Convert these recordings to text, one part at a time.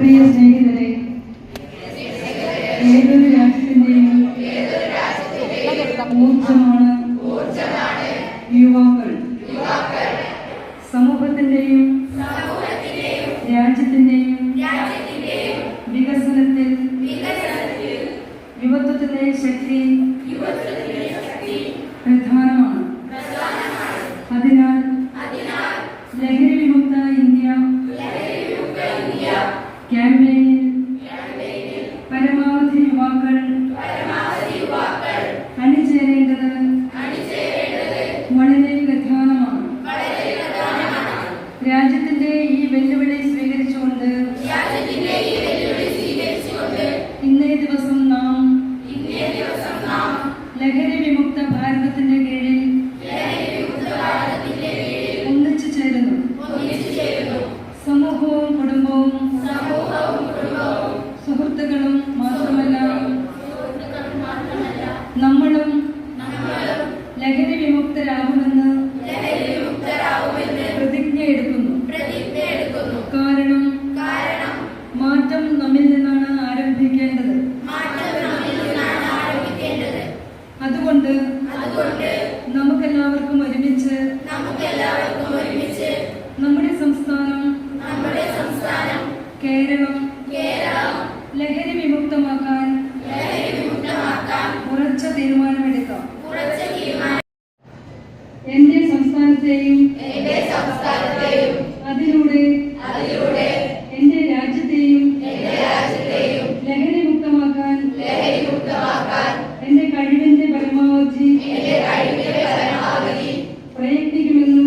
പ്രിയ സ്നേഹിതരെ ഏതൊരു രാജ്യത്തിന്റെയും ഊർജമാണ് യുവാക്കൾ. സമൂഹത്തിന്റെയും രാജ്യത്തിന്റെയും വികസനത്തിൽ യുവത്വത്തിന്റെ ശക്തി പ്രധാനമാണ്. അതിനാൽ Amen. കുടുംബവും സുഹൃത്തുക്കളും മാത്രമല്ല നമ്മളും ലഹരി വിമുക്തരാകുമെന്ന് പ്രതിജ്ഞ എടുക്കുന്നു. കാരണം മാറ്റം നമ്മിൽ നിന്നാണ് ആരംഭിക്കേണ്ടത്. അതുകൊണ്ട് നമുക്കെല്ലാവർക്കും ഒരുമിച്ച് നമ്മുടെ കേരളം. ലഹരി വിമുക്തമാക്കാൻ. ഉറച്ച തീരുമാനമെടുക്കാം. എന്റെ സംസ്ഥാനത്തെയും അതിലൂടെ എന്റെ രാജ്യത്തെയും ലഹരി മുക്തമാക്കാൻ. എന്റെ കഴിവിന്റെ പരമാവധി പ്രയത്നിക്കുമെന്ന്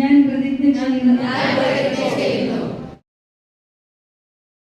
ഞാൻ പ്രതിജ്ഞ ചെയ്യുന്നു.